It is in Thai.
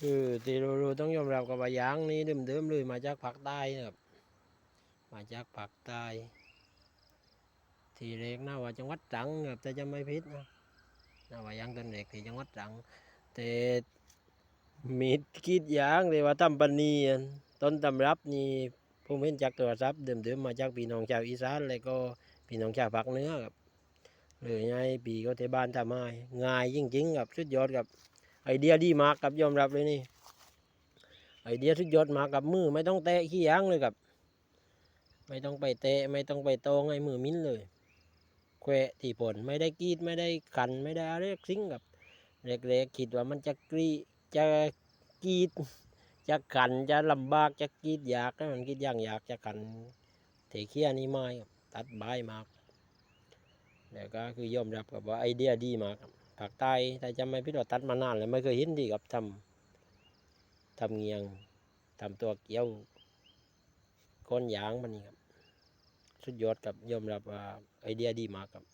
คือที่รู้ๆต้องยอมรับกับว่ายางนี้เดิมๆเลยมาจากภาคใต้นะครับ มาจากภาคใต้ที่เรียกนะว่าจังหวัดตรังครับแต่จะไม่ผิดนะนะว่ายางต้นเล็กที่จังหวัดตรังแต่มีกรีดยางเลยว่าตำปนีต้นตำรับนี่ผมเห็นจากโทรัพท์เดิมๆมาจากพี่น้องชาวอีสานแล้วก็พี่น้องชาวภาคเหนือครับเลยไงปีก็เทบ้านทำให้ง่ายจริงๆครับสุดยอดครับ ไอเดียดีมากครับยอมรับเลยนี่ ไอเดียสุดยอดมากกับมือไม่ต้องเตะขี้ยางเลยครับไม่ต้องไปเตะไม่ต้องไปตองไอ้มือมิ้นเลยแควะที่ผลไม่ได้กรีดไม่ได้ขันไม่ได้อะไรสิ่งกับเล็กๆคิดว่ามันจะกรีจะกรีด จะขันจะลำบากจะกรีดยากนะมันกรีดยางยากจะขันเทเคียนี่ไม่ตัดใบมากแล้วก็คือยอมรับกับว่าไอเดียดีมากครับ ภาคใต้แต่จำไม่พิดว่าตัดมานานแล้วไม่เคยเห็นดีกับทำทำเงียงทำตัวเกี้ยวก้นยางมันนี่ครับ สุดยอดกับยอมรับว่าไอเดียดีมากครับ